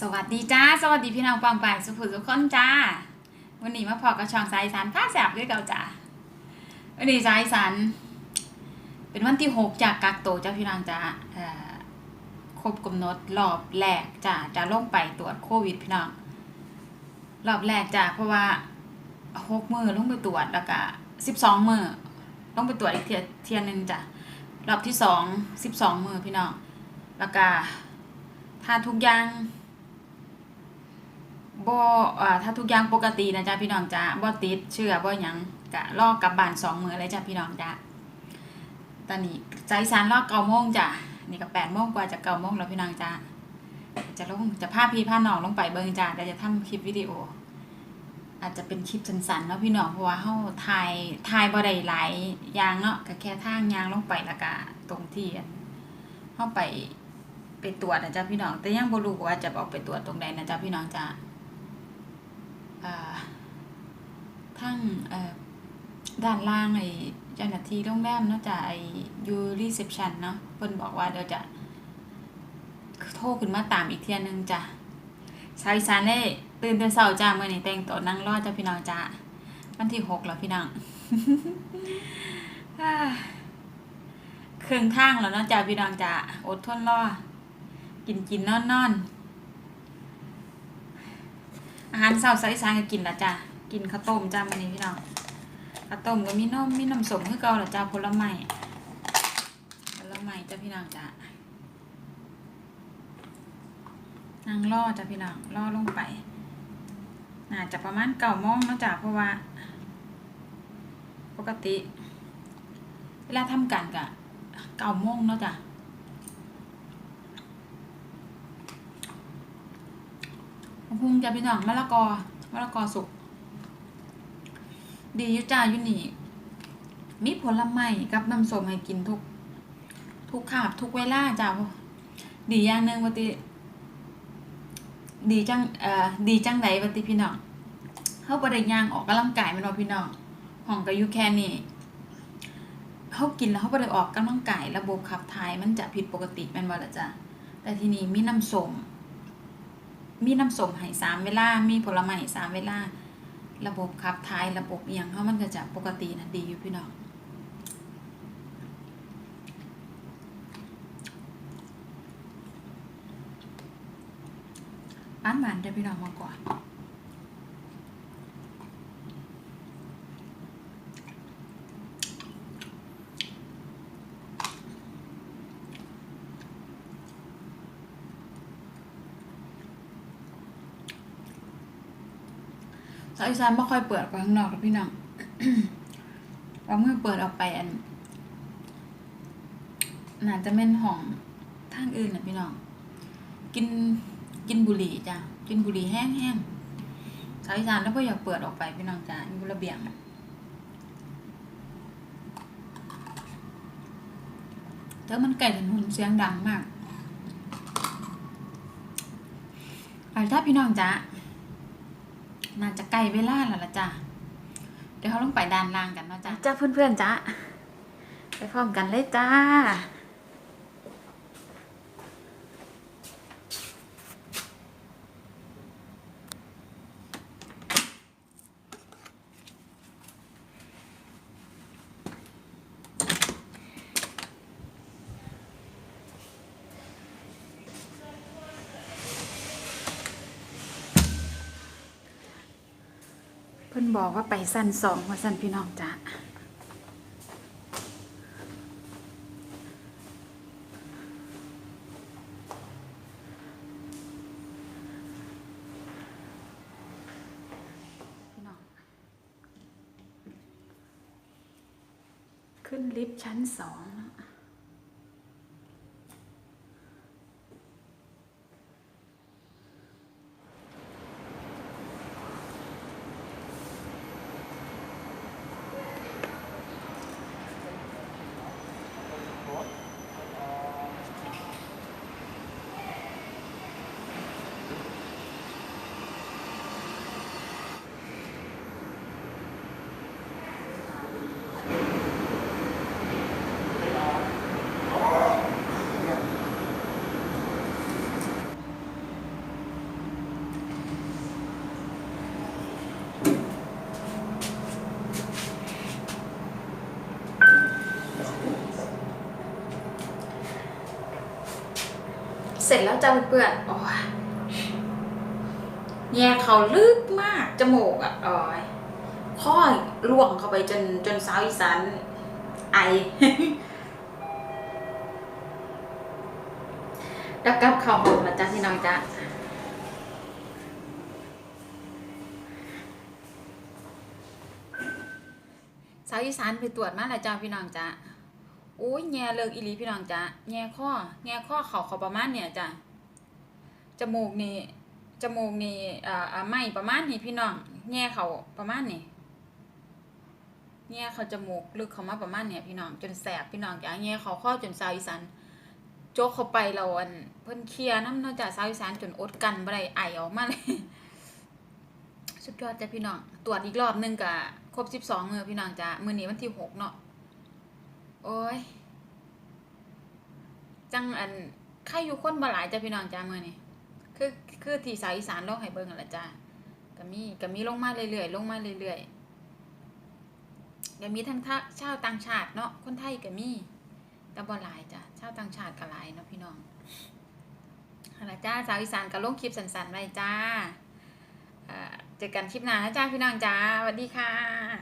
สวัสดีจ้า สวัสดีพี่น้องปองปายสุขุสุขคนจ้า วันนี้มาพอกับช่องสายสารผ้าแสบด้วยเก่าจ้าวันนี้สายสารเป็นวันที่หกจากกักโตวจ้าพี่น้องจ้าครบกำหนดรอบแรกจ้าจะลงไปตรวจโควิดพี่น้องรอบแรกจ้าเพราะว่าหกมือลงไปตรวจแล้วก็สิบสองมือลงไปตรวจอีกเทียเทียหนึ่งจ้ารอบที่สองสิบสองมือพี่น้องแล้วก็ถ้าทุกอย่าง บ่อ่าถ้าทุกอย่างปกตินะจ๊ะพี่น้องจ้าบ่ติดเชื้อบ่หยังกะรอกลับบ้านสองมือเลยจ้ะพี่น้องจ้าตอนนี้ใจสารรอกเก้าโมงจ้ะนี่ก็แปดโมงกว่าจะเก้าโมงแล้วพี่น้องจ้าจะลงจะพาพี่พาน้องลงไปเบิ่งจ้าเดี๋ยวจะทำคลิปวิดีโอ อาจจะเป็นคลิปสั้นๆเนาะพี่น้องเพราะว่าเฮาถ่ายถ่ายบ่ได้หลายยางเนาะก็แค่ทางยางลงไปแล้วก็ตรงที่อันเฮาไปไปตรวจนะจ๊ะพี่น้องแต่ยังบ่รู้ว่าจะออกไปตรวจตรงใดนะจ๊ะพี่น้องจ้าอ่า ทั้งเอ่อด้านล่างไอ้เจ้าหน้าที่โรงแรมเนาะจ้ะไอ้ยูรีเซพชันเนาะเพิ่นบอกว่าเดี๋ยวจะโทรขึ้นมาตามอีกเที่ยหนึงจ้ะสายสารได้ตื่นแต่เช้าจ้าเมื้อนี้แต่งตัวนั่งรอจ้ะพี่น้องจ้าวันที่หกแล้วพี่น้องอ่าครึ่งทางแล้วเนาะจ้าพี่น้องจ้าอดทนรอกินกินนอนนอน อาหารเช้าสายสารก็กินละจ้ะกินข้าวต้มจ้ามื้อนี้พี่น้องข้าวต้มก็มีนมมีน้ำส้มคือเก่าละจ้าผลไม้ผลไม้จ้าพี่น้องจ้านั่งรอจ้าพี่น้องรอลงไปน่าจะประมาณเก้าโมงเนาะจ้ะเพราะว่า ปกติ เวลาทำกันกะเก้าโมงเนาะจ้ะ พุงจะพี่น้องมะละกอมะละกอสุก ดียู่จ้ายู่นี่มีผลไม้กับน้ำส้มให้กินทุก ทุกคาบทุกเวลาจ้าดีอย่างหนึ่งวันติดีจังเอ่อดีจังไหนวันติพี่น้องเขาบริยางออกกำลังกายแมันบ่พี่น้องห้องก็อยู่แค่นี้เขากินแล้วเขาบริออกกำลังกายระบบขับถ่ายมันจะผิดปกติแมันบ่ละจ้ะแต่ทีนี้มีน้ำส้ม มีน้ำส้มให้สามเวลา มีผลไม้สามเวลา ระบบขับถ่ายระบบเอียงเขามันก็จะปกตินะดีอยู่พี่น้องบ้านหวานเดี๋ยวพี่น้องมาก่อน สายอีสานไม่ค่อยเปิดออกไปข้างนอกหรอกพี่น้องเราเมื่อเปิดออกไปอันน่าจะเป็นห้องทางอื่นนะพี่น้อง กินกินบุหรี่จ้ะกินบุหรี่แห้งๆสายอีสานแล้วก็อยากเปิดออกไปพี่น้องจ้ะอยู่ระเบียงอะแต่มันไก่ถนนเสียงดังมากอ่าถ้าพี่น้องจ้ะ น่าจะใกล้เวลาแล้วละจ้ะเดี๋ยวเขาลงไปด้านล่างกันเนาะจ้ะจ้าเพื่อนๆจ้าไปพร้อมกันเลยจ้า เพิ่นบอกว่าไปสั้นสองว่าสั้นพี่น้องจ้ะพี่น้องขึ้นลิฟต์ชั้นสอง ร็จแล้วจ้าเพื่อนโอ้ยแย่เขาลึกมากจมูกอะโอ้ยข้อล่วงเข้าไปจนจนสาวอีสานไอแล้วกลับเข้าห้องมาจ้าพี่น้องจ้าสาวอีสานไปตรวจมาแล้วจ้าพี่น้องจ้า อ้ยแง่เลิกอีหลีพี่น้องจ้าแง่ข้อแง่ข้อเขาเขาประมาณเนี่ยจ้าจมูกนี่จมูกนี่อ่าอ่าไม่ประมาณนี้พี่น้องแง่เขาประมาณนี้แง่เขาจมูกลึกเขามาประมาณเนี่ยพี่น้องจนแสบพี่น้องจ้าแง่เขาข้อจนสาวอีสานโจกเข้าไปเราอันเพิ่นเคลียร์น้ำเนอกจากสาวอีสานจนอดกันบ่ได้ไอออกมาเลยสุดยอดจ้ะพี่น้องตรวจอีกรอบหนึงกะครบ12มื้อพี่น้องจ้ะมือนี้วันที่6เนาะ โอ้ย จังอันใครอยู่คนบ่หลายจ้ะพี่น้องจ้ะมื้อนี้คือคือที่สาวอีสานลกให้เบิ่งนั่นละจ้ะก็มีก็มีลงมาเรื่อยๆลงมาเรื่อยๆก็มีทั้งทะชาวต่างชาติเนาะคนไทยก็มีแต่บ่หลายจ้ะชาวต่างชาติก็หลายเนาะพี่น้องละจ้าสาวอีสานก็ลงคลิปสั้นๆไว้จ้าเอ่อเจอกันคลิปหน้านะจ้าพี่น้องจ้าสวัสดีค่ะ